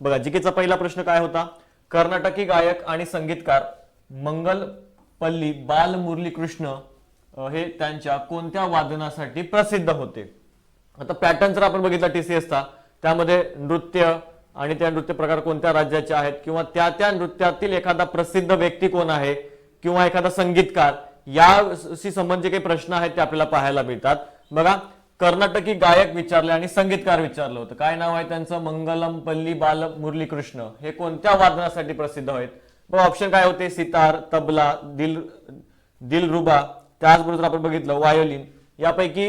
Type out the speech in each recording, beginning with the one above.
बघा जिकेचा पहिला प्रश्न काय होता? कर्नाटकी गायक आणि संगीतकार मंगल पल्ली बाल मुरली कृष्ण हे त्यांच्या कोणत्या वादनासाठी प्रसिद्ध होते? आता पॅटर्न जर आपण बघितला टीसीएसचा त्यामध्ये नृत्य आणि त्या नृत्य प्रकार कोणत्या राज्याचे आहेत? किंवा त्या त्या नृत्यातील एखादा प्रसिद्ध व्यक्ती कोण आहे? किंवा एखादा संगीतकार? याशी संबंधित काही प्रश्न आहेत ते आपल्याला पाहायला मिळतात. बघा कर्नाटकी गायक विचारले आणि संगीतकार विचारलं होतं. काय नाव आहे त्यांचं? मंगलम पल्ली बाल मुरली कृष्ण हे कोणत्या वादनासाठी प्रसिद्ध आहेत? ऑप्शन काय होते? सितार तबला दिल दिलरुबा. त्याचबरोबर आपण बघितलं वायोलिन यापैकी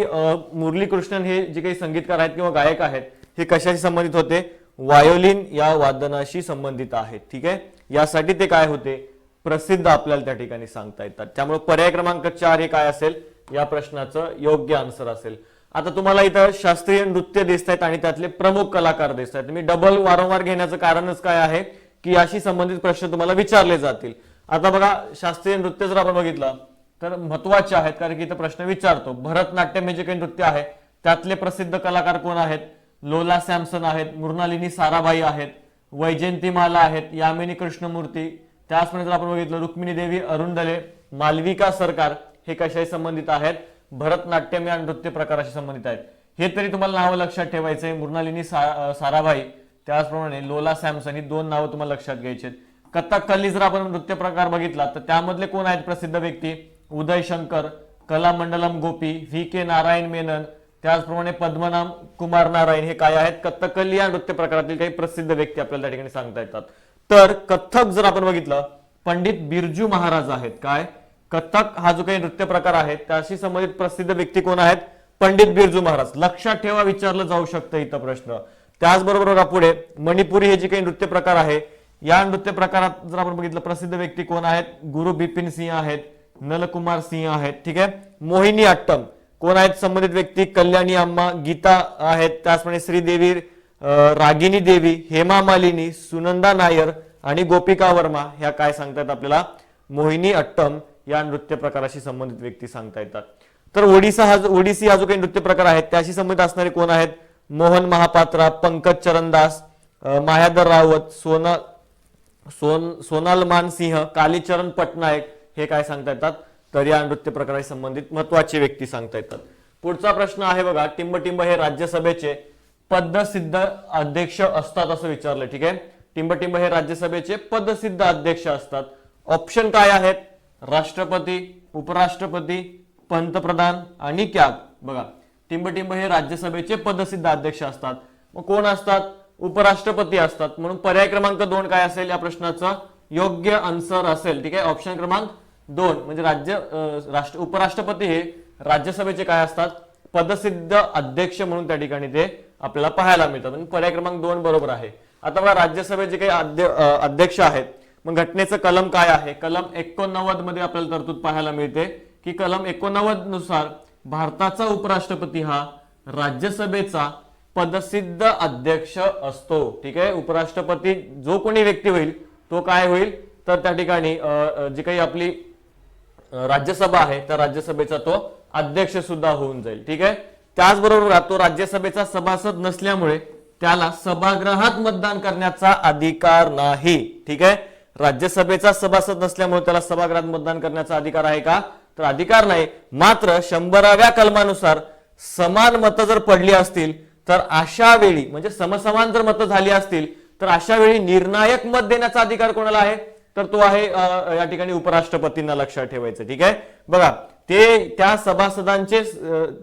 मुरली कृष्णन हे जे काही संगीतकार आहेत किंवा गायक आहेत हे कशाशी संबंधित होते? वायोलिन या वादनाशी संबंधित आहेत. ठीक आहे? यासाठी ते काय होते? प्रसिद्ध आपल्याला त्या ठिकाणी सांगता येतात. त्यामुळे पर्याय क्रमांक चार हे काय असेल? या प्रश्नाचं योग्य आन्सर असेल. आता तुम्हाला इथं शास्त्रीय नृत्य दिसत आहेत आणि त्यातले प्रमुख कलाकार दिसत आहेत मी डबल वारंवार घेण्याचं कारणच काय आहे? की याशी संबंधित प्रश्न तुम्हाला विचारले जातील. आता बघा शास्त्रीय नृत्य जर आपण बघितलं तर महत्त्वाचे आहेत कारण की इथं प्रश्न विचारतो. भरतनाट्यम हे जे काही नृत्य आहे त्यातले प्रसिद्ध कलाकार कोण आहेत? लोला सॅमसन आहेत मृणालिनी साराभाई आहेत वैजयंतीमाला आहेत यामिनी कृष्णमूर्ती. त्याचप्रमाणे जर आपण बघितलं रुक्मिणी देवी अरुंडले मालविका सरकार हे कशाशी संबंधित आहेत? भरतनाट्यम या नृत्य प्रकाराशी संबंधित आहेत. हे तरी तुम्हाला नावं लक्षात ठेवायचंय. मृणालिनी सा- साराभाई त्याचप्रमाणे लोला सॅमसन ही दोन नावं तुम्हाला लक्षात घ्यायची आहेत कथकली जर आपण नृत्य प्रकार बघितला तर त्यामधले कोण आहेत प्रसिद्ध व्यक्ती? उदय शंकर कलामंडलम गोपी व्ही के नारायण मेनन त्याचप्रमाणे पद्मनाम कुमार नारायण हे काय आहेत? कथकली या नृत्य प्रकारातील काही प्रसिद्ध व्यक्ती आपल्याला त्या ठिकाणी सांगता येतात. तर कथक जर आपण बघितलं पंडित बिरजू महाराज आहेत. काय? कथक हा जो काही नृत्य प्रकार आहे त्याशी संबंधित प्रसिद्ध व्यक्ती कोण आहेत? पंडित बिरजू महाराज. लक्षात ठेवा विचारलं जाऊ शकतं इथं प्रश्न. त्याचबरोबर बघा पुढे मणिपुरी हे जे काही नृत्य प्रकार आहे या नृत्य प्रकारात जर आपण बघितलं प्रसिद्ध व्यक्ती कोण आहेत? गुरु बिपिन सिंह आहेत नलकुमार सिंह आहेत ठीक आहे? मोहिनी अट्टम कोण आहेत? संबंधित व्यक्ती कल्याणी अम्मा गीता आहेत त्याचप्रमाणे श्रीदेवी रागिनी देवी हेमा मालिनी सुनंदा नायर आणि गोपिका वर्मा ह्या काय सांगतात आपल्याला? मोहिनी अट्टम या नृत्य प्रकाराशी संबंधित व्यक्ती सांगता येतात. तर ओडिसा हा जो- ओडिसी हा जो काही नृत्य प्रकार आहे त्याशी संबंधित असणारे कोण आहेत? मोहन महापात्रा पंकज चरणदास मायादर रावत सोना सोन सोनाल मानसिंह कालीचरण पटनायक हे काय सांगता येतात? तर या नृत्य प्रकाराशी संबंधित महत्त्वाचे व्यक्ती सांगता येतात. पुढचा प्रश्न आहे बघा टिंबटिंब हे राज्यसभेचे पदसिद्ध अध्यक्ष असतात असं विचारलं ठीक आहे? टिंबटिंब हे राज्यसभेचे पदसिद्ध अध्यक्ष असतात. ऑप्शन काय आहेत? राष्ट्रपती उपराष्ट्रपती पंतप्रधान आणि कॅग बघा टिंबटिंब हे राज्यसभेचे पदसिद्ध अध्यक्ष असतात. मग कोण असतात? उपराष्ट्रपती असतात. म्हणून पर्याय क्रमांक दोन काय असेल या प्रश्नाचं? योग्य आन्सर असेल. ठीक आहे? ऑप्शन क्रमांक दोन म्हणजे राज्य राष्ट्र उपराष्ट्रपती हे राज्यसभेचे काय असतात? पदसिद्ध अध्यक्ष म्हणून त्या ठिकाणी ते आपल्याला पाहायला मिळतात. म्हणजे पर्याय क्रमांक दोन बरोबर आहे. आता बघा राज्यसभेचे काही अध्य- अध्यक्ष आहेत. मग घटनेचं कलम काय आहे? कलम एकोणनव्वदमध्ये आपल्याला तरतूद पाहायला मिळते की कलम एकोणनव्वदनुसार भारताचा उपराष्ट्रपती हा राज्यसभेचा पदसिद्ध अध्यक्ष असतो. ठीक आहे? उपराष्ट्रपती जो कोणी व्यक्ती होईल तो काय होईल? तर त्या ठिकाणी अं, जी काही आपली राज्यसभा आहे त्या राज्यसभेचा तो अध्यक्ष सुद्धा होऊन जाईल. ठीक आहे? त्याचबरोबर तो राज्यसभेचा सभासद नसल्यामुळे त्याला सभागृहात मतदान करण्याचा अधिकार नाही. ठीक आहे? राज्यसभेचा सभासद नसल्यामुळे त्याला सभागृहात मतदान करण्याचा अधिकार आहे का? तर अधिकार नाही. मात्र शंभराव्या कलमानुसार समान मतं जर पडली असतील तर अशा वेळी म्हणजे समसमान जर मतं झाली असतील तर अशा वेळी निर्णायक मत देण्याचा अधिकार कोणाला आहे? तर तो आहे या ठिकाणी उपराष्ट्रपतींना लक्षात ठेवायचं ठीक आहे? बघा ते त्या सभासदांचे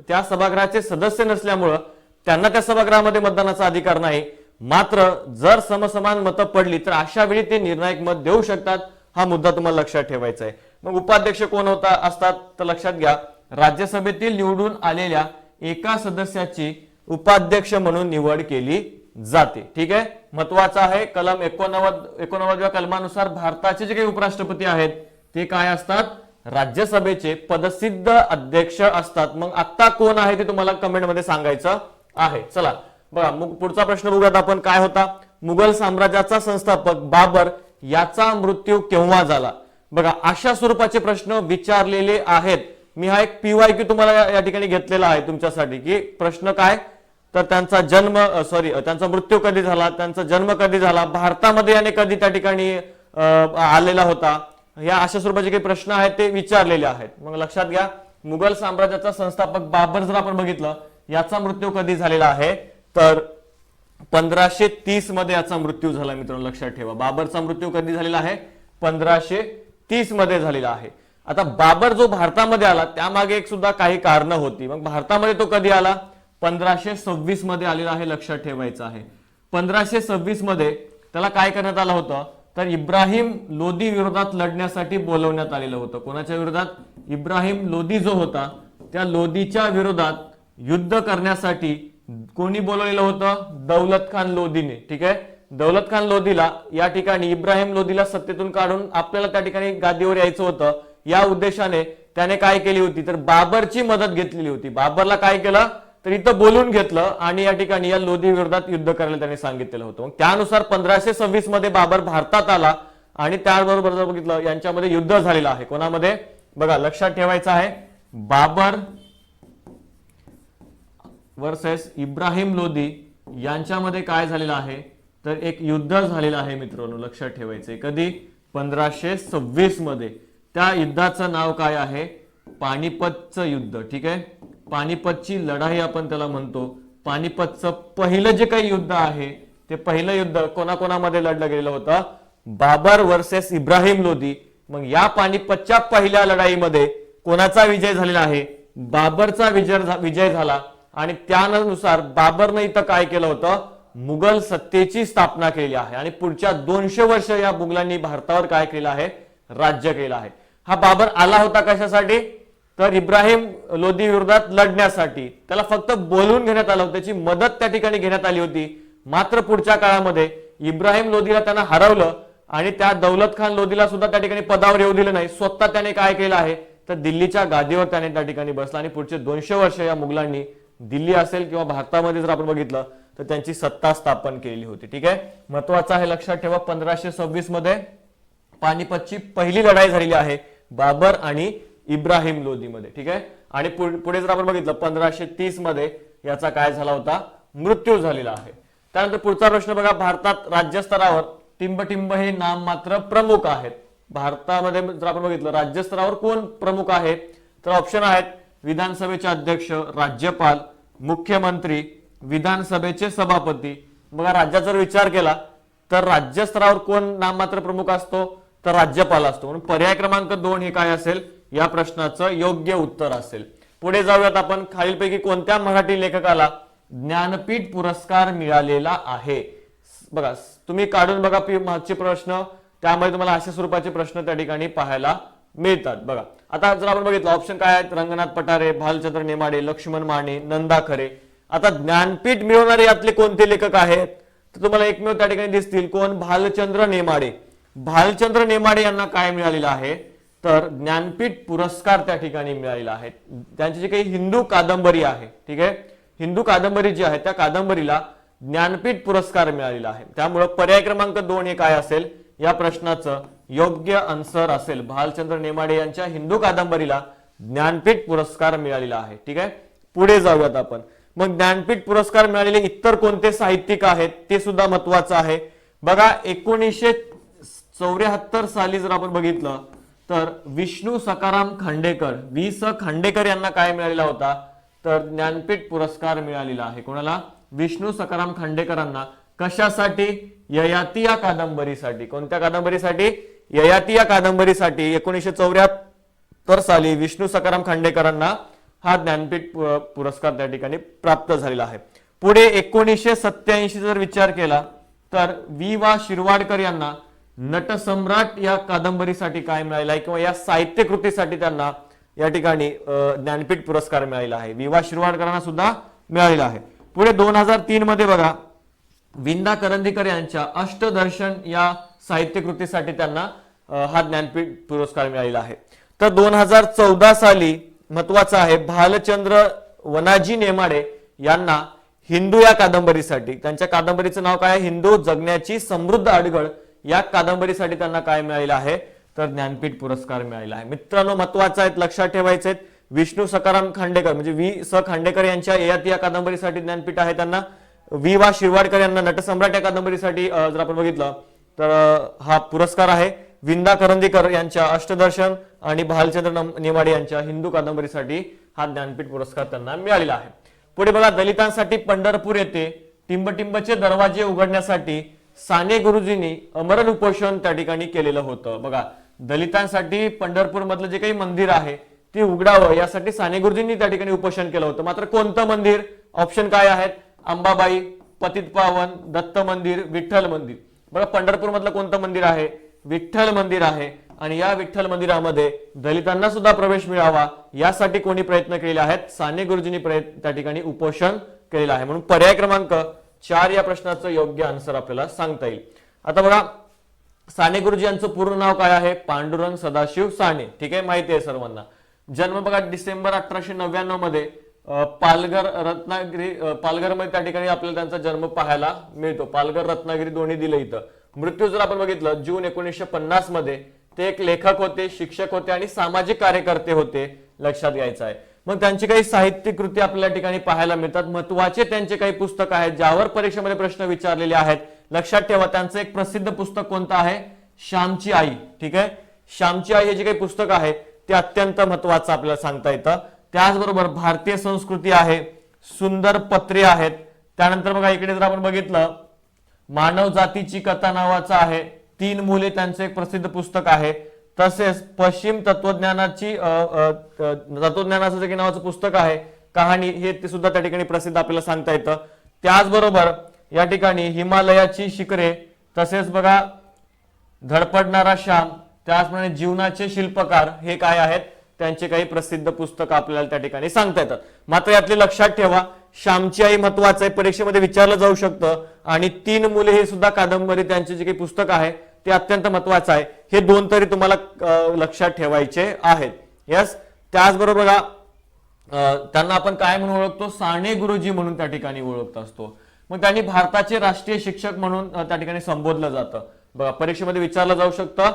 त्या सभागृहाचे सदस्य नसल्यामुळं त्यांना त्या सभागृहामध्ये मतदानाचा अधिकार नाही. मात्र जर समसमान मतं पडली तर अशा वेळी ते निर्णायक मत देऊ शकतात हा मुद्दा तुम्हाला लक्षात ठेवायचा आहे. मग उपाध्यक्ष कोण होता असतात तर लक्षात घ्या राज्यसभेतील निवडून आलेल्या एका सदस्याची उपाध्यक्ष म्हणून निवड केली जाते. ठीक आहे? महत्वाचं आहे कलम एकोणनव्वद एकोणनव्वदव्या कलमानुसार भारताचे जे काही उपराष्ट्रपती आहेत ते काय असतात? राज्यसभेचे पदसिद्ध अध्यक्ष असतात. मग आता कोण आहे ते तुम्हाला कमेंटमध्ये सांगायचं आहे. चला बघा मग पुढचा प्रश्न बघूयात आपण काय होता? मुघल साम्राज्याचा संस्थापक बाबर याचा मृत्यू केव्हा झाला? बघा अशा स्वरूपाचे प्रश्न विचारलेले आहेत. मी हा एक पीवाय क्यू तुम्हाला या- ठिकाणी घेतलेला आहे तुमच्यासाठी की प्रश्न काय? तर त्यांचा जन्म सॉरी त्यांचा मृत्यू कधी झाला? त्यांचा जन्म कधी झाला? भारतामध्ये याने कधी त्या ठिकाणी आलेला होता? या अशा स्वरूपाचे काही प्रश्न आहेत ते विचारलेले आहेत. मग लक्षात घ्या मुघल साम्राज्याचा संस्थापक बाबर जर आपण बघितलं याचा मृत्यू कधी झालेला आहे? तर पंधराशे तीसमध्ये याचा मृत्यू झाला मित्रांनो लक्षात ठेवा. बाबरचा मृत्यू कधी झालेला आहे? पंधराशे तीसमध्ये झालेला आहे. आता बाबर जो भारतामध्ये आला त्यामागे एक सुद्धा काही कारण होती. मग भारतामध्ये तो कधी आला? पंधराशे सव्वीसमध्ये आलेला आहे लक्षात ठेवायचं आहे. पंधराशे सव्वीसमध्ये त्याला काय करण्यात आलं होतं? तर इब्राहिम लोदी विरोधात लढण्यासाठी बोलवण्यात आलेलं होतं. कोणाच्या विरोधात? इब्राहिम लोदी जो होता त्या लोदीच्या विरोधात युद्ध करण्यासाठी कोणी बोलवलेलं होतं? दौलत खान लोधीने ठीक आहे? दौलत खान लोधीला या ठिकाणी इब्राहिम लोधीला सत्तेतून काढून आपल्याला त्या ठिकाणी गादीवर यायचं होतं. या उद्देशाने त्याने काय केली होती? तर बाबरची मदत घेतलेली होती. बाबरला काय केलं? तर इथं बोलून घेतलं आणि या ठिकाणी या लोधी विरोधात युद्ध करायला त्यांनी सांगितलेलं होतं. मग त्यानुसार पंधराशे सव्वीसमध्ये बाबर भारतात आला आणि त्याबरोबर जर बघितलं यांच्यामध्ये युद्ध झालेलं आहे. कोणामध्ये? बघा लक्षात ठेवायचं आहे. बाबर वर्सेस इब्राहिम लोदी यांच्यामध्ये काय झालेलं आहे? तर एक युद्ध झालेलं आहे मित्रांनो लक्षात ठेवायचे कधी? पंधराशे सव्वीसमध्ये. त्या युद्धाचं नाव काय आहे? पानिपतचं युद्ध ठीक आहे? पानिपतची लढाई आपण त्याला म्हणतो. पानिपतचं पहिलं जे काही युद्ध आहे ते पहिलं युद्ध कोणाकोणामध्ये लढलं गेलेलं होतं? बाबर वर्सेस इब्राहिम लोदी मग या पानिपतच्या पहिल्या लढाईमध्ये कोणाचा विजय झालेला आहे? बाबरचा विजय झा- विजय झाला. आणि त्यानुसार बाबरनं इथं काय केलं होतं? मुघल सत्तेची स्थापना केली आहे. आणि पुढच्या दोनशे वर्ष या मुघलांनी भारतावर काय केलं आहे? राज्य केलं आहे. हा बाबर आला होता कशासाठी? तर इब्राहिम लोधी विरोधात लढण्यासाठी. त्याला फक्त बोलून घेण्यात आलं होतं. त्याची मदत त्या ठिकाणी घेण्यात आली होती. मात्र पुढच्या काळामध्ये इब्राहिम लोधीला त्यांना हरवलं आणि त्या दौलत खान लोधीला सुद्धा त्या ठिकाणी पदावर येऊ दिलं नाही. स्वतः त्याने काय केलं आहे? तर दिल्लीच्या गादीवर त्याने त्या ठिकाणी बसला आणि पुढचे दोनशे वर्ष या मुघलांनी दिल्ली असेल किंवा भारतामध्ये जर आपण बघितलं तर त्यांची सत्ता स्थापन केलेली होती. ठीक आहे? महत्वाचं आहे लक्षात ठेवा पंधराशे सव्वीसमध्ये पानिपतची पहिली लढाई झालेली आहे बाबर आणि इब्राहिम लोधीमध्ये. ठीक आहे? आणि पुढ- पुढे जर आपण बघितलं पंधराशे तीसमध्ये याचा काय झाला होता? मृत्यू झालेला आहे. त्यानंतर पुढचा प्रश्न बघा भारतात राज्यस्तरावर टिंबटिंब हे नाम मात्र प्रमुख आहेत. भारतामध्ये जर आपण बघितलं राज्यस्तरावर कोण प्रमुख आहे? तर ऑप्शन आहेत विधानसभेचे अध्यक्ष राज्यपाल मुख्यमंत्री विधानसभेचे सभापती. बघा राज्याचा जर विचार केला तर राज्यस्तरावर कोण नाममात्र प्रमुख असतो? तर राज्यपाल असतो. म्हणून पर्याय क्रमांक दोन हे काय असेल? या प्रश्नाचं योग्य उत्तर असेल. पुढे जाऊयात आपण. खालीलपैकी कोणत्या मराठी लेखकाला ज्ञानपीठ पुरस्कार मिळालेला आहे? बघा तुम्ही काढून बघा मागचे प्रश्न. त्यामध्ये तुम्हाला अशा स्वरूपाचे प्रश्न त्या ठिकाणी पाहायला मिळतात. बघा आता जर आपण बघितलं ऑप्शन काय आहेत? रंगनाथ पठारे भालचंद्र नेमाडे लक्ष्मण माने नंदा खरे. आता ज्ञानपीठ मिळवणारे यातले कोणते लेखक आहेत? तर तुम्हाला एकमेव त्या ठिकाणी दिसतील कोण? भालचंद्र नेमाडे. भालचंद्र नेमाडे यांना काय मिळालेलं आहे? तर ज्ञानपीठ पुरस्कार त्या ठिकाणी मिळालेला आहे. त्यांची जी काही हिंदू कादंबरी आहे ठीक आहे? हिंदू कादंबरी जी आहे त्या कादंबरीला ज्ञानपीठ पुरस्कार मिळालेला आहे. त्यामुळं पर्याय क्रमांक दोन हे काय असेल? या प्रश्नाचं योग्य आन्सर असेल. भालचंद्र नेमाडे यांच्या हिंदू कादंबरीला ज्ञानपीठ पुरस्कार मिळालेला आहे. ठीक आहे? पुढे जाऊयात आपण. मग ज्ञानपीठ पुरस्कार मिळालेले इतर कोणते साहित्यिक आहेत? ते सुद्धा महत्वाचं आहे. बघा एकोणीसशे चौऱ्याहत्तर साली जर आपण बघितलं तर विष्णू सकाराम खांडेकर वि स खांडेकर यांना काय मिळालेला होता? तर ज्ञानपीठ पुरस्कार मिळालेला आहे. कोणाला? विष्णू सकाराम खांडेकरांना. कशासाठी? ययाती या कादंबरीसाठी. कोणत्या कादंबरीसाठी? ययाती या कादंबरीसाठी. एकोणीसशे चौऱ्याहत्तर साली विष्णू सकाराम खांडेकरांना हा ज्ञानपीठ पुरस्कार त्या ठिकाणी प्राप्त झालेला आहे. पुढे एकोणीसशे सत्याऐंशी जर विचार केला तर वि वा शिरवाडकर यांना नटसम्राट या कादंबरीसाठी काय मिळालेला आहे? किंवा या साहित्य कृतीसाठी त्यांना या ठिकाणी ज्ञानपीठ पुरस्कार मिळालेला आहे. वि वा शिरवाडकरांना सुद्धा मिळालेला आहे. पुढे दोन हजार तीन मध्ये बघा. विंदा करंदीकर यांच्या अष्टदर्शन या साहित्य कृतीसाठी त्यांना हा ज्ञानपीठ पुरस्कार मिळालेला आहे. तर दोन हजार चौदा साली महत्वाचं आहे भालचंद्र वनाजी नेमाडे यांना हिंदू या कादंबरीसाठी त्यांच्या कादंबरीचं नाव काय आहे? हिंदू जगण्याची समृद्ध अडगळ या कादंबरीसाठी त्यांना काय मिळालेलं आहे? तर ज्ञानपीठ पुरस्कार मिळालेला आहे. मित्रांनो महत्वाचं आहेत लक्षात ठेवायचे विष्णू सकाराम खांडेकर म्हणजे व्ही स खांडेकर यांच्या ययाती या कादंबरीसाठी ज्ञानपीठ आहे त्यांना. वि वा शिरवाडकर यांना नटसम्राट या कादंबरीसाठी जर आपण बघितलं तर हा पुरस्कार आहे. विंदा करंदीकर यांच्या अष्टदर्शन आणि भालचंद्र नम- नेमाडे यांच्या हिंदू कादंबरीसाठी हा ज्ञानपीठ पुरस्कार त्यांना मिळालेला आहे. पुढे बघा दलितांसाठी पंढरपूर येथे टिंबटिंबचे दरवाजे उघडण्यासाठी साने गुरुजींनी अमरण उपोषण त्या ठिकाणी केलेलं होतं. बघा दलितांसाठी पंढरपूर मधलं जे काही मंदिर आहे ते उघडावं यासाठी साने गुरुजींनी त्या ठिकाणी उपोषण केलं होतं. मात्र कोणतं मंदिर? ऑप्शन काय आहेत? अंबाबाई पतित पावन दत्त मंदिर विठ्ठल मंदिर. बघा पंढरपूर मधलं कोणतं मंदिर आहे? विठ्ठल मंदिर आहे. आणि या विठ्ठल मंदिरामध्ये दलितांना सुद्धा प्रवेश मिळावा यासाठी कोणी प्रयत्न केलेले आहेत? साने गुरुजींनी प्रयत्न त्या ठिकाणी उपोषण केलेलं आहे. म्हणून पर्याय क्रमांक चार या प्रश्नाचं योग्य आन्सर आपल्याला सांगता येईल. आता बघा साने गुरुजी यांचं पूर्ण नाव काय आहे? पांडुरंग सदाशिव साने. ठीक आहे? माहिती आहे सर्वांना. जन्म बघा डिसेंबर अठराशे नव्याण्णवमध्ये पालघर रत्नागिरी पालघरमध्ये त्या ठिकाणी आपल्याला त्यांचा जन्म पाहायला मिळतो. पालघर रत्नागिरी दोन्ही दिलं इथं. मृत्यू जर आपण बघितलं जून एकोणीसशे पन्नासमध्ये ते एक लेखक होते शिक्षक होते आणि सामाजिक कार्यकर्ते होते लक्षात घ्यायचं आहे. मग त्यांची काही साहित्यिक कृती आपल्या ठिकाणी पाहायला मिळतात. महत्त्वाचे त्यांचे काही पुस्तक आहेत ज्यावर परीक्षेमध्ये प्रश्न विचारलेले आहेत. लक्षात ठेवा त्यांचं एक प्रसिद्ध पुस्तक कोणतं आहे? श्यामची आई. ठीक आहे? श्यामची आई हे जे काही पुस्तक आहे ते अत्यंत महत्वाचं आपल्याला सांगता येतं. त्याचबरोबर भारतीय संस्कृती आहे सुंदर पत्रे आहेत. त्यानंतर बघा इकडे जर आपण बघितलं मानव जातीची कथा नावाचं आहे. तीन मुले त्यांचं एक प्रसिद्ध पुस्तक आहे. तसेच पश्चिम तत्वज्ञानाची तत्वज्ञानाचं जे की नावाचं पुस्तक आहे कहाणी हे ते सुद्धा त्या ठिकाणी प्रसिद्ध आपल्याला सांगता येतं. त्याचबरोबर या ठिकाणी हिमालयाची शिखरे तसेच बघा धडपडणारा श्याम त्याचप्रमाणे जीवनाचे शिल्पकार हे काय आहेत? त्यांचे काही प्रसिद्ध पुस्तक आपल्याला त्या ठिकाणी सांगता येतात. मात्र यातले लक्षात ठेवा श्यामची आई महत्वाचं आहे परीक्षेमध्ये विचारलं जाऊ शकतं आणि तीन मुले हे सुद्धा कादंबरी त्यांचे जे काही पुस्तक आहे ते अत्यंत महत्वाचं आहे. हे दोन तरी तुम्हाला लक्षात ठेवायचे आहेत. यस त्याचबरोबर बघा त्यांना आपण काय म्हणून ओळखतो? साने गुरुजी म्हणून त्या ठिकाणी ओळखत असतो. मग त्यांनी भारताचे राष्ट्रीय शिक्षक म्हणून त्या ठिकाणी संबोधलं जातं. बघा परीक्षेमध्ये विचारलं जाऊ शकतं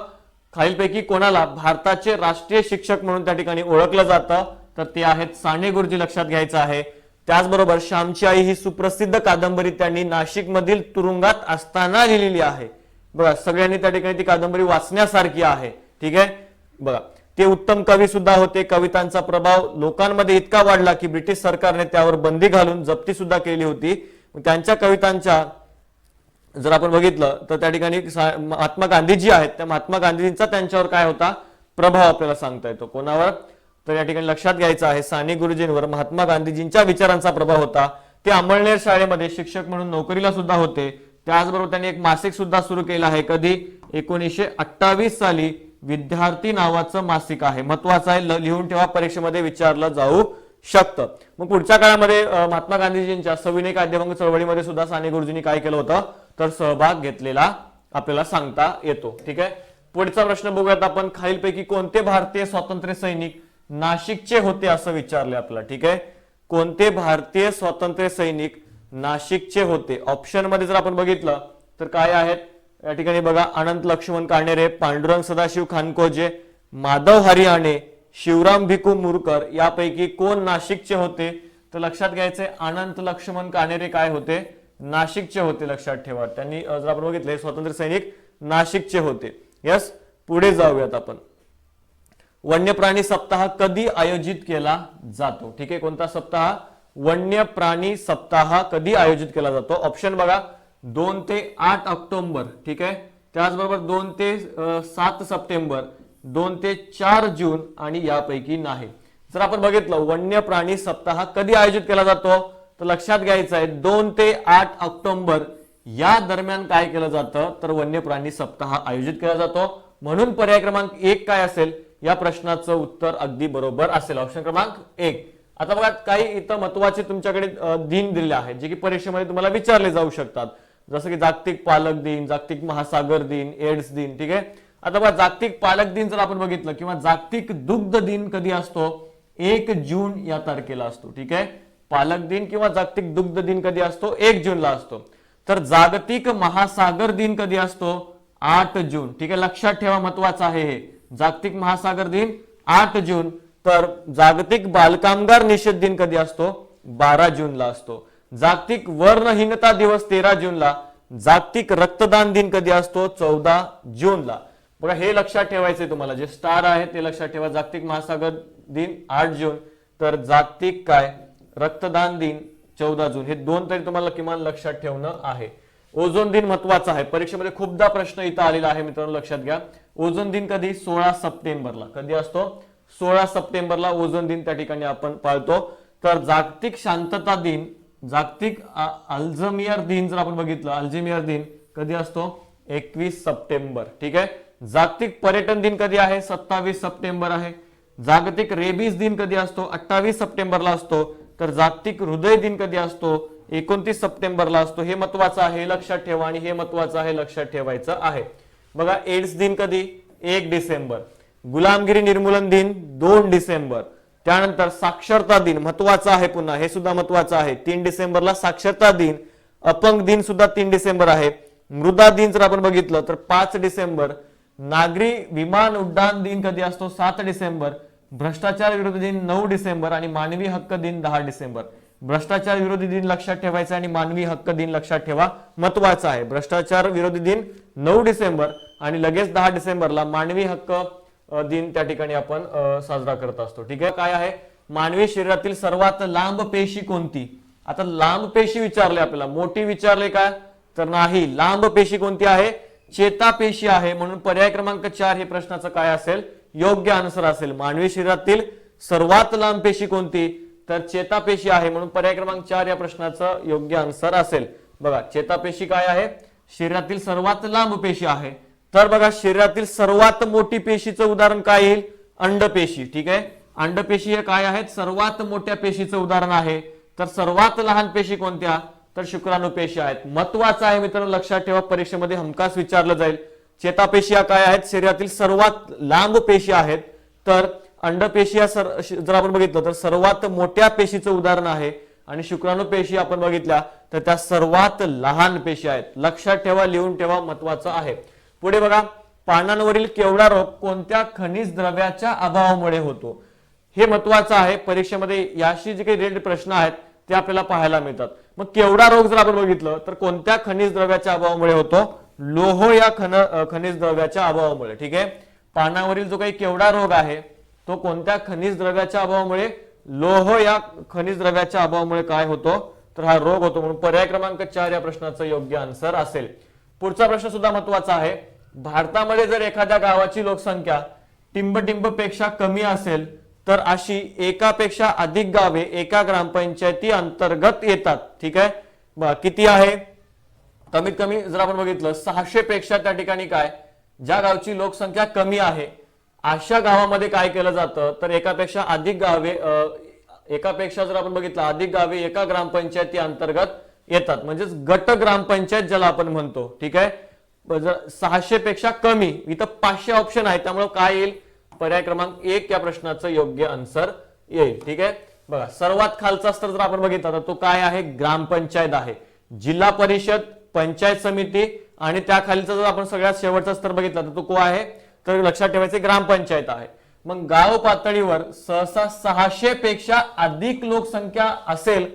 खालीलपैकी कोणाला भारताचे राष्ट्रीय शिक्षक म्हणून त्या ठिकाणी ओळखलं जातं तर ते आहेत साने गुरुजी लक्षात घ्यायचं आहे. त्याचबरोबर श्यामची आई ही सुप्रसिद्ध कादंबरी त्यांनी नाशिकमधील तुरुंगात असताना लिहिलेली आहे. बघा सगळ्यांनी त्या ठिकाणी ती कादंबरी वाचण्यासारखी आहे. ठीक आहे? बघा ते उत्तम कवी सुद्धा होते. कवितांचा प्रभाव लोकांमध्ये इतका वाढला की ब्रिटिश सरकारने त्यावर बंदी घालून जप्ती सुद्धा केली होती. त्यांच्या कवितांच्या जर आपण बघितलं तर त्या ठिकाणी महात्मा गांधीजी आहेत. त्या महात्मा गांधीजींचा त्यांच्यावर काय होता? प्रभाव आपल्याला सांगता येतो. कोणावर? तर या ठिकाणी लक्षात घ्यायचं आहे साने गुरुजींवर महात्मा गांधीजींच्या विचारांचा प्रभाव होता. ते अमळनेर शाळेमध्ये शिक्षक म्हणून नोकरीला सुद्धा होते. त्याचबरोबर त्यांनी एक मासिक सुद्धा सुरू केलं आहे. कधी? एकोणीसशे अठ्ठावीस साली विद्यार्थी नावाचं मासिक आहे. महत्वाचं आहे लिहून ठेवा परीक्षेमध्ये विचारलं जाऊ शकतं. मग पुढच्या काळामध्ये महात्मा गांधीजींच्या सविनय कायदेभंग चळवळीमध्ये सुद्धा साने गुरुजींनी काय केलं होतं? तर सहभाग घेतलेला आपल्याला सांगता येतो. ठीक आहे? पुढचा प्रश्न बघूयात आपण. खालीलपैकी कोणते भारतीय स्वातंत्र्य सैनिक नाशिकचे होते असं विचारले आपल्याला. ठीक आहे? कोणते भारतीय स्वातंत्र्य सैनिक नाशिकचे होते? ऑप्शनमध्ये जर आपण बघितलं तर काय आहेत? या ठिकाणी बघा अनंत लक्ष्मण काणेरे पांडुरंग सदाशिव खानकोजे माधव हरियाणे शिवराम भिकू मुरकर यापैकी कोण नाशिकचे होते? तर लक्षात घ्यायचे अनंत लक्ष्मण काणेरे काय होते? नाशिकचे होते लक्षात ठेवा. त्यांनी जर आपण बघितले स्वातंत्र्य सैनिक नाशिकचे होते. यस पुढे जाऊयात आपण. वन्य प्राणी सप्ताह कधी आयोजित केला जातो? ठीक आहे कोणता सप्ताह? वन्य प्राणी सप्ताह कधी आयोजित केला जातो? ऑप्शन बघा दोन ते आठ ऑक्टोबर ठीक आहे? त्याचबरोबर दोन ते सात सप्टेंबर दोन ते चार जून आणि यापैकी नाही. जर आपण बघितलं वन्य प्राणी सप्ताह कधी आयोजित केला जातो? तर लक्षात घ्यायचं आहे दोन ते आठ ऑक्टोबर या दरम्यान काय केलं जातं? तर वन्य प्राणी सप्ताह आयोजित केला जातो. म्हणून पर्याय क्रमांक एक काय असेल? या प्रश्नाचं उत्तर अगदी बरोबर असेल. ऑप्शन क्रमांक एक. आता बघा काही इथं महत्त्वाचे तुमच्याकडे दिन दिलेले आहेत जे की परीक्षेमध्ये तुम्हाला विचारले जाऊ शकतात. जसं की जागतिक पालक दिन जागतिक महासागर दिन एड्स दिन ठीक आहे? आता बघा जागतिक पालक दिन जर आपण बघितलं किंवा जागतिक दुग्ध दिन कधी असतो? एक जून या तारखेला असतो ठीक आहे? पालक दिन किंवा जागतिक दुग्ध दिन कधी असतो? एक जूनला असतो. तर जागतिक महासागर दिन कधी असतो? आठ जून. ठीक आहे लक्षात ठेवा महत्वाचं आहे हे. जागतिक महासागर दिन आठ जून. तर जागतिक बालकामगार निषेध दिन कधी असतो? बारा जूनला असतो. जागतिक वर्णहीनता दिवस तेरा जूनला. जागतिक रक्तदान दिन कधी असतो? चौदा जूनला. बघा हे लक्षात ठेवायचंय तुम्हाला. जे स्टार आहे ते लक्षात ठेवा. जागतिक महासागर दिन आठ जून. तर जागतिक काय? रक्तदान दिन चौदा जून. हे दोन तरी तुम्हाला किमान लक्षात ठेवणं आहे. ओझोन दिन महत्त्वाचा आहे. परीक्षेमध्ये खूपदा प्रश्न इथं आलेला आहे मित्रांनो लक्षात घ्या. ओझोन दिन कधी? सोळा सप्टेंबरला. कधी असतो? सोळा सप्टेंबरला ओझोन दिन त्या ठिकाणी आपण पाळतो. तर जागतिक शांतता दिन जागतिक अल्झमियर दिन जर आपण बघितलं अल्झिमियर दिन कधी असतो? एकवीस सप्टेंबर. ठीक आहे? जागतिक पर्यटन दिन कधी आहे? सत्तावीस सप्टेंबर आहे. जागतिक रेबीज दिन कधी असतो? अठ्ठावीस सप्टेंबरला असतो. तर जागतिक हृदय दिन कधी असतो? एकोणतीस सप्टेंबरला असतो. हे महत्वाचं आहे लक्षात ठेवा आणि हे महत्वाचं आहे लक्षात ठेवायचं आहे. बघा एड्स दिन कधी? एक डिसेंबर. गुलामगिरी निर्मूलन दिन दोन डिसेंबर. त्यानंतर साक्षरता दिन महत्त्वाचा आहे पुन्हा. हे सुद्धा महत्वाचं आहे. तीन डिसेंबरला साक्षरता दिन अपंग दिन सुद्धा तीन डिसेंबर आहे. मृदा दिन जर आपण बघितलं तर पाच डिसेंबर. नागरी विमान उड्डाण दिन कधी असतो? सात डिसेंबर. भ्रष्टाचार विरोधी दिन नऊ डिसेंबर आणि मानवी हक्क दिन दहा डिसेंबर. भ्रष्टाचार विरोधी दिन लक्षात ठेवायचा आणि मानवी हक्क दिन लक्षात ठेवा महत्त्वाचा आहे. भ्रष्टाचार विरोधी दिन नऊ डिसेंबर आणि लगेच दहा डिसेंबरला मानवी हक्क दिन त्या ठिकाणी आपण साजरा करत असतो. ठीक आहे? काय आहे? मानवी शरीरातील सर्वात लांब पेशी कोणती? आता लांब पेशी विचारले आपल्याला. मोठी विचारले काय तर नाही. लांब पेशी कोणती आहे? चेता पेशी आहे. म्हणून पर्याय क्रमांक चार हे प्रश्नाचं काय असेल? योग्य आन्सर असेल. मानवी शरीरातील सर्वात लांब पेशी कोणती? तर चेतापेशी आहे म्हणून पर्याय क्रमांक चार या प्रश्नाचं योग्य आन्सर असेल. बघा चेतापेशी काय आहे? शरीरातील सर्वात लांब पेशी आहे. तर बघा शरीरातील सर्वात मोठी पेशीचं उदाहरण काय येईल? अंडपेशी ठीक आहे? अंडपेशी हे काय आहेत? सर्वात मोठ्या पेशीचं उदाहरण आहे. तर सर्वात लहान पेशी कोणत्या? तर शुक्राणू पेशी आहेत. महत्वाचं आहे मित्रांनो लक्षात ठेवा परीक्षेमध्ये हमखास विचारलं जाईल. चेतापेशिया काय आहेत? शरीरातील सर्वात लांब पेशी आहेत. तर अंडपेशिया सर जर आपण बघितलं तर सर्वात मोठ्या पेशीचं उदाहरण आहे. आणि शुक्राणू पेशी आपण बघितल्या तर त्या सर्वात लहान पेशी आहेत. लक्षात ठेवा लिहून ठेवा महत्वाचं आहे. पुढे बघा पानांवरील केवढा रोग कोणत्या खनिज द्रव्याच्या अभावामुळे होतो? हे महत्वाचं आहे. परीक्षेमध्ये याशी जे काही रिलेटेड प्रश्न आहेत ते आपल्याला पाहायला मिळतात. मग केवढा रोग जर आपण बघितलं तर कोणत्या खनिज द्रव्याच्या अभावामुळे होतो? लोह या खन खनिज द्रव्याच्या अभावामुळे ठीक आहे? पानावरील जो काही केवढा रोग आहे तो कोणत्या खनिज द्रव्याच्या अभावामुळे लोह या खनिज द्रव्याच्या अभावामुळे काय होतो? तर हा रोग होतो म्हणून पर्याय क्रमांक चार या प्रश्नाचं योग्य आन्सर असेल. पुढचा प्रश्न सुद्धा महत्त्वाचा आहे. भारतामध्ये जर एखाद्या गावाची लोकसंख्या टिंबटिंबपेक्षा कमी असेल तर अशी एकापेक्षा अधिक गावे एका ग्रामपंचायती अंतर्गत येतात ठीक आहे? किती आहे? कमीत कमी जर आपण बघितलं सहाशे पेक्षा त्या ठिकाणी काय ज्या गावची लोकसंख्या कमी आहे अशा गावामध्ये काय केलं जातं? तर एकापेक्षा अधिक गावे एकापेक्षा जर आपण बघितलं अधिक गावे एका ग्रामपंचायती अंतर्गत येतात. म्हणजेच गट ग्रामपंचायत ज्याला आपण म्हणतो ठीक आहे? जर सहाशे पेक्षा कमी इथं पाचशे ऑप्शन आहे त्यामुळे काय येईल? पर्याय क्रमांक एक या प्रश्नाचं योग्य आन्सर येईल ठीक आहे? बघा सर्वात खालचा स्तर जर आपण बघितला तर तो काय आहे? ग्रामपंचायत आहे. जिल्हा परिषद पंचायत समिती आणि त्या खालीचा जर आपण सगळ्यात शेवटचा स्तर बघितला तर तो को आहे? तर लक्षात ठेवायचे ग्रामपंचायत आहे. मग गाव पातळीवर सहसा सहाशे पेक्षा अधिक लोकसंख्या असेल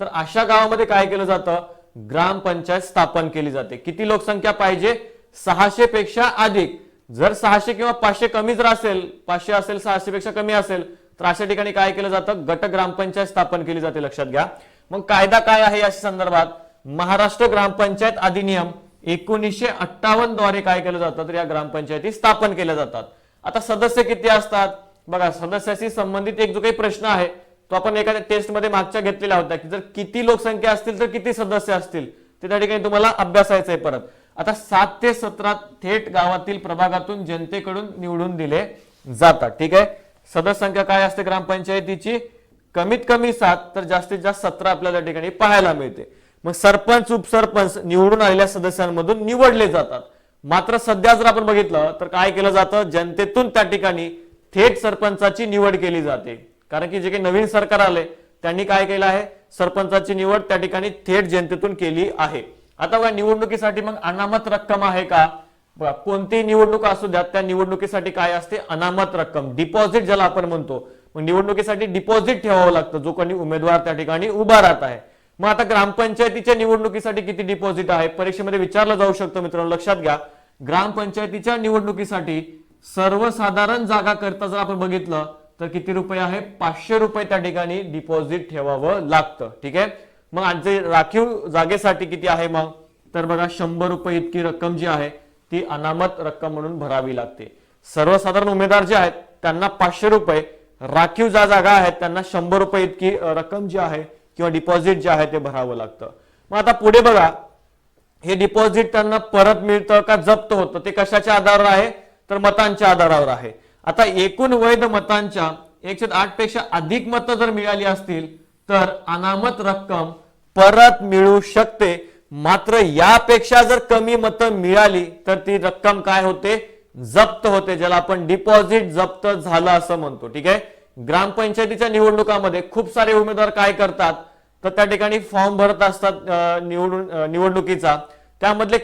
तर अशा गावामध्ये काय केलं जातं? ग्रामपंचायत स्थापन केली जाते. किती लोकसंख्या पाहिजे? सहाशे पेक्षा अधिक. जर सहाशे किंवा पाचशे कमी जर असेल पाचशे असेल सहाशे पेक्षा कमी असेल तर अशा ठिकाणी काय केलं जातं? गट ग्रामपंचायत स्थापन केली जाते लक्षात घ्या. मग कायदा काय आहे या संदर्भात? महाराष्ट्र ग्रामपंचायत अधिनियम एकोणीसशे अठ्ठावन्नद्वारे काय केलं जातं तर या ग्रामपंचायती स्थापन केल्या जातात. आता सदस्य किती असतात? बघा सदस्याशी संबंधित एक जो काही प्रश्न आहे तो आपण एखाद्या टेस्टमध्ये मागच्या घेतलेला होता की जर किती लोकसंख्या असतील तर किती सदस्य असतील? ते त्या ठिकाणी तुम्हाला अभ्यासायचं आहे परत. आता सात ते सतरा थेट गावातील प्रभागातून जनतेकडून निवडून दिले जातात ठीक आहे? सदस्य संख्या काय असते ग्रामपंचायतीची? कमीत कमी सात तर जास्तीत जास्त सतरा आपल्याला त्या ठिकाणी पाहायला मिळते. मग सरपंच उपसरपंच निवडून आलेल्या सदस्यांमधून निवडले जातात. मात्र सध्या जर आपण बघितलं तर काय केलं जातं? जनतेतून त्या ठिकाणी थेट सरपंचाची निवड केली जाते. कारण की जे काही नवीन सरकार आले त्यांनी काय केलं आहे? सरपंचाची निवड त्या ठिकाणी थेट जनतेतून केली आहे. आता बघा निवडणुकीसाठी मग अनामत रक्कम आहे का? बघा कोणतीही निवडणूक असू द्या त्या निवडणुकीसाठी काय असते? अनामत रक्कम डिपॉझिट ज्याला आपण म्हणतो. मग निवडणुकीसाठी डिपॉझिट ठेवावं लागतं. जो कोणी उमेदवार त्या ठिकाणी उभा राहत आहे. मग आता ग्रामपंचायतीच्या निवडणुकीसाठी किती डिपॉझिट आहे? परीक्षेमध्ये विचारलं जाऊ शकतो मित्रांनो लक्षात घ्या. ग्रामपंचायतीच्या निवडणुकीसाठी सर्वसाधारण जागा करता जर आपण बघितलं तर किती रुपये आहे? पाचशे रुपये त्या ठिकाणी डिपॉझिट ठेवावं लागतं. ठीक आहे? मग आजचे राखीव जागेसाठी किती आहे मग? तर बघा शंभर रुपये इतकी रक्कम जी आहे ती अनामत रक्कम म्हणून भरावी लागते. सर्वसाधारण उमेदवार जे आहेत त्यांना पाचशे रुपये राखीव ज्या जागा आहेत त्यांना शंभर रुपये इतकी रक्कम जी आहे किंवा डिपॉझिट जे आहे ते भरावं लागतं. मग आता पुढे बघा हे डिपॉझिट त्यांना परत मिळतं का जप्त होतं? ते कशाच्या आधारावर आहे? तर मतांच्या आधारावर आहे. आता एकूण वैध मतांच्या एकशे आठपेक्षा अधिक मतं जर मिळाली असतील तर अनामत रक्कम परत मिळू शकते. मात्र यापेक्षा जर कमी मतं मिळाली तर ती रक्कम काय होते? जप्त होते ज्याला आपण डिपॉझिट जप्त झालं असं म्हणतो. ठीक आहे? ग्रामपंचायतीच्या निवडणुकामध्ये खूप सारे उमेदवार काय करतात तर त्या ठिकाणी फॉर्म भरत असतात निवडून निवडणुकीचा. त्यामधले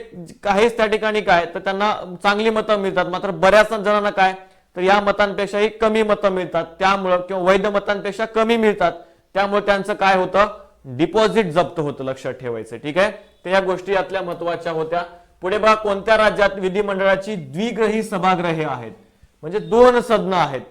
काहीच त्या ठिकाणी काय तर त्यांना चांगली मतं मिळतात. मात्र बऱ्याच जणांना काय तर या मतांपेक्षाही कमी मतं मिळतात. त्यामुळं किंवा वैध मतांपेक्षा कमी मिळतात. त्यामुळे त्यांचं काय होतं डिपॉझिट जप्त होतं लक्षात ठेवायचं. ठीक आहे? तर या गोष्टी यातल्या महत्त्वाच्या होत्या. पुढे बघा कोणत्या राज्यात विधिमंडळाची द्विग्रही सभागृहे आहेत? म्हणजे दोन सदनं आहेत.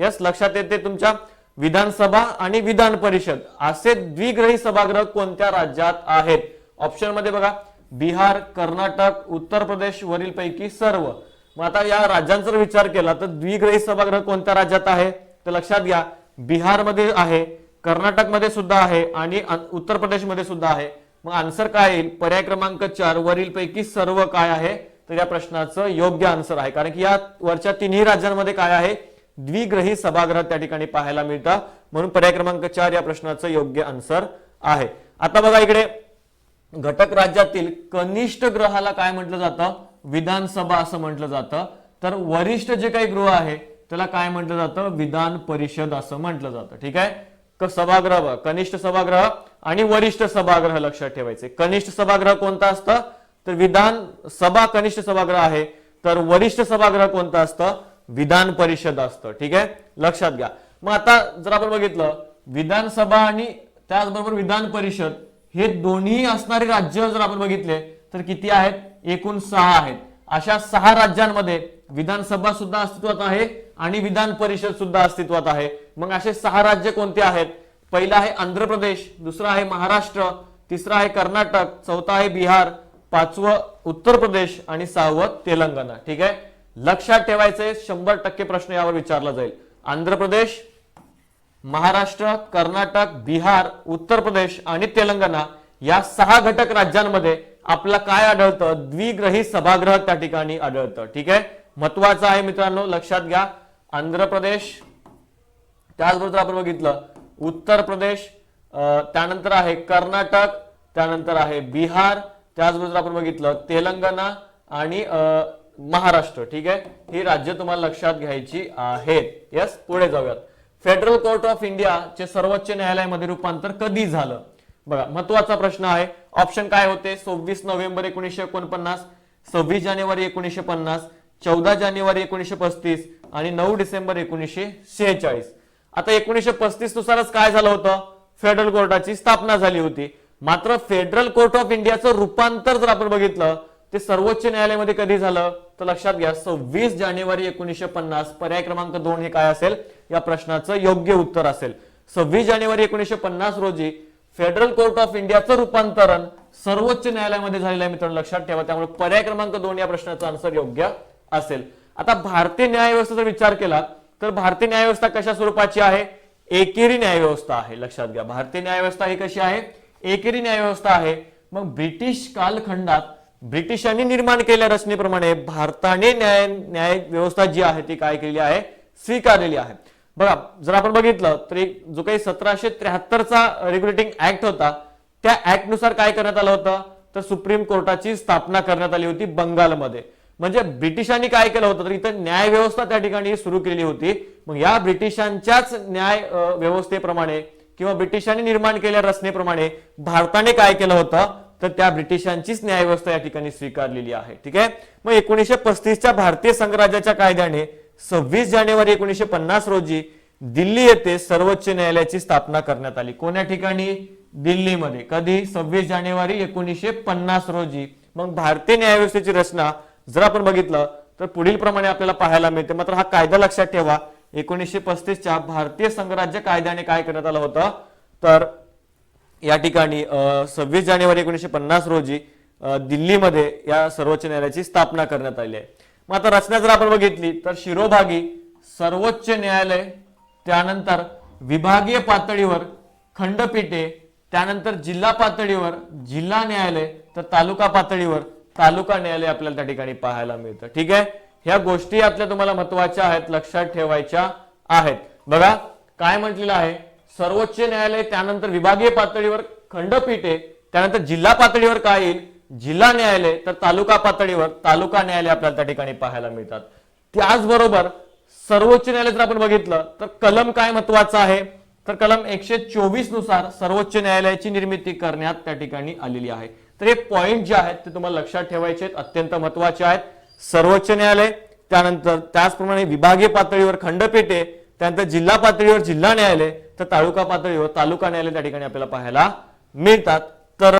यस लक्षात येते तुमच्या विधानसभा आणि विधान परिषद. असे द्विग्रही सभागृह कोणत्या राज्यात आहेत? ऑप्शनमध्ये बघा बिहार कर्नाटक उत्तर प्रदेश वरील पैकी सर्व. मग आता या राज्यांचा जर विचार केला तर द्विग्रही सभागृह कोणत्या राज्यात आहे? तर लक्षात घ्या बिहारमध्ये आहे कर्नाटकमध्ये सुद्धा आहे आणि उत्तर प्रदेशमध्ये सुद्धा आहे. मग आन्सर काय येईल? पर्याय क्रमांक चार वरील पैकी सर्व काय आहे? तर या प्रश्नाचं योग्य आन्सर आहे. कारण की या वरच्या तिन्ही राज्यांमध्ये काय आहे? द्विग्रही सभागृह त्या ठिकाणी पाहायला मिळतात म्हणून पर्याय क्रमांक चार या प्रश्नाचं योग्य आन्सर आहे. आता बघा इकडे घटक राज्यातील कनिष्ठ ग्रहाला काय म्हटलं जातं? विधानसभा असं म्हटलं जातं. तर वरिष्ठ जे काही गृह आहे त्याला काय म्हटलं जातं? विधान परिषद असं म्हटलं जातं. ठीक आहे? सभागृह कनिष्ठ सभागृह आणि वरिष्ठ सभागृह लक्षात ठेवायचे. कनिष्ठ सभागृह कोणता असतं? तर विधान सभा कनिष्ठ सभागृह आहे. तर वरिष्ठ सभागृह कोणता असतं? विधान परिषद असतं. ठीक आहे? लक्षात घ्या. मग आता जर आपण बघितलं विधानसभा आणि त्याचबरोबर विधान परिषद हे दोन्ही असणारे राज्य जर आपण बघितले तर किती आहेत? एकूण सहा आहेत. अशा सहा राज्यांमध्ये विधानसभा सुद्धा अस्तित्वात आहे आणि विधान परिषद सुद्धा अस्तित्वात आहे. मग असे सहा राज्य कोणते आहेत? पहिलं आहे आंध्र प्रदेश दुसरं आहे महाराष्ट्र तिसरं आहे कर्नाटक चौथं आहे बिहार पाचवं उत्तर प्रदेश आणि सहावं तेलंगणा. ठीक आहे? लक्षात ठेवायचे शंभर टक्के प्रश्न यावर विचारला जाईल. आंध्र प्रदेश महाराष्ट्र कर्नाटक बिहार उत्तर प्रदेश आणि तेलंगणा या सहा घटक राज्यांमध्ये आपला काय आढळतं? द्विग्रही सभागृह त्या ठिकाणी आढळतं. ठीक आहे? महत्वाचं आहे मित्रांनो लक्षात घ्या. आंध्र प्रदेश त्याचबरोबर आपण बघितलं. उत्तर प्रदेश अं, त्यानंतर आहे कर्नाटक त्यानंतर आहे बिहार त्याचबरोबर आपण बघितलं तेलंगणा आणि अं, महाराष्ट्र ठीक आहे? ही राज्य तुम्हाला लक्षात घ्यायची आहेत यस पुढे जाऊयात. फेडरल कोर्ट ऑफ इंडिया चे सर्वोच्च न्यायालयामध्ये रूपांतर कधी झालं? बघा महत्त्वाचा प्रश्न आहे. ऑप्शन काय होते? सव्वीस नोव्हेंबर एकोणीशे एकोणपन्नास सव्वीस जानेवारी एकोणीशे पन्नास चौदा जानेवारी एकोणीशे पस्तीस आणि नऊ डिसेंबर एकोणीशे शेहेचाळीस. आता एकोणीशे पस्तीस नुसारच काय झालं होतं? फेडरल कोर्टाची स्थापना झाली होती. मात्र फेडरल कोर्ट ऑफ इंडियाचं रूपांतर जर आपण बघितलं ते सर्वोच्च न्यायालयामध्ये कधी झालं? तर लक्षात घ्या सव्वीस जानेवारी एकोणीशे पन्नास पर्याय क्रमांक दोन हे काय असेल? या प्रश्नाचं योग्य उत्तर असेल. सव्वीस जानेवारी एकोणीशे पन्नास रोजी फेडरल कोर्ट ऑफ इंडियाचं रूपांतरण सर्वोच्च न्यायालयामध्ये झालेलं आहे मित्रांनो लक्षात ठेवा. त्यामुळे पर्याय क्रमांक दोन या प्रश्नाचा आन्सर योग्य असेल. आता भारतीय न्यायव्यवस्थेचा विचार केला तर भारतीय न्यायव्यवस्था कशा स्वरूपाची आहे? एकेरी न्यायव्यवस्था आहे लक्षात घ्या. भारतीय न्यायव्यवस्था ही कशी आहे? एकेरी न्यायव्यवस्था आहे. मग ब्रिटिश कालखंडात ब्रिटिशांनी निर्माण केलेल्या रचनेप्रमाणे भारताने न्याय न्याय व्यवस्था जी आहे ती काय केलेली आहे? स्वीकारलेली आहे. बघा जर आपण बघितलं तर एक जो काही सतराशे त्र्याहत्तरचा रेग्युलेटिंग ऍक्ट होता त्या ऍक्टनुसार काय करण्यात आलं होतं? तर सुप्रीम कोर्टाची स्थापना करण्यात आली होती बंगालमध्ये. म्हणजे ब्रिटिशांनी काय केलं होतं? तर इथं न्याय व्यवस्था त्या ठिकाणी सुरू केली होती. मग या ब्रिटिशांच्याच न्याय व्यवस्थेप्रमाणे किंवा ब्रिटिशांनी निर्माण केलेल्या रचनेप्रमाणे भारताने काय केलं होतं? तर त्या ब्रिटिशांचीच न्यायव्यवस्था या ठिकाणी स्वीकारलेली आहे. ठीक आहे? मग एकोणीसशे पस्तीसच्या भारतीय संघराज्याच्या कायद्याने सव्वीस जानेवारी एकोणीशे पन्नास रोजी दिल्ली येथे सर्वोच्च न्यायालयाची स्थापना करण्यात आली. कोण्या ठिकाणी? दिल्लीमध्ये. कधी? सव्वीस जानेवारी एकोणीसशे पन्नास रोजी. मग भारतीय न्यायव्यवस्थेची रचना जर आपण बघितलं तर पुढील प्रमाणे आपल्याला पाहायला मिळते. मात्र हा कायदा लक्षात ठेवा. एकोणीसशे पस्तीसच्या भारतीय संघराज्य कायद्याने काय करण्यात आलं होतं? तर या ठिकाणी सव्वीस जानेवारी एकोणीसशे पन्नास रोजी दिल्लीमध्ये या सर्वोच्च न्यायालयाची स्थापना करण्यात आली आहे. मग आता रचना जर आपण बघितली तर शिरोभागी सर्वोच्च न्यायालय त्यानंतर विभागीय पातळीवर खंडपीठे त्यानंतर जिल्हा पातळीवर जिल्हा न्यायालय तर तालुका पातळीवर तालुका न्यायालय आपल्याला त्या ठिकाणी पाहायला मिळतं. ठीक आहे? ह्या गोष्टी आपल्या तुम्हाला महत्त्वाच्या आहेत लक्षात ठेवायच्या आहेत. बघा काय म्हटलेलं आहे? सर्वोच्च न्यायालय त्यानंतर विभागीय पातळीवर खंडपीठे त्यानंतर जिल्हा पातळीवर काय येईल? जिल्हा न्यायालय तर तालुका पातळीवर तालुका न्यायालय आपल्याला त्या ठिकाणी पाहायला मिळतात. त्याचबरोबर सर्वोच्च न्यायालय जर आपण बघितलं तर कलम काय महत्वाचं आहे? तर कलम एकशे चोवीसनुसार सर्वोच्च न्यायालयाची निर्मिती करण्यात त्या ठिकाणी आलेली आहे. तर हे पॉइंट जे आहेत ते तुम्हाला लक्षात ठेवायचे आहेत अत्यंत महत्त्वाचे आहेत. सर्वोच्च न्यायालय त्यानंतर त्याचप्रमाणे विभागीय पातळीवर खंडपीठे त्यानंतर जिल्हा पातळीवर जिल्हा न्यायालय तर तालुका पातळीवर तालुका न्यायालय त्या ठिकाणी आपल्याला पाहायला मिळतात.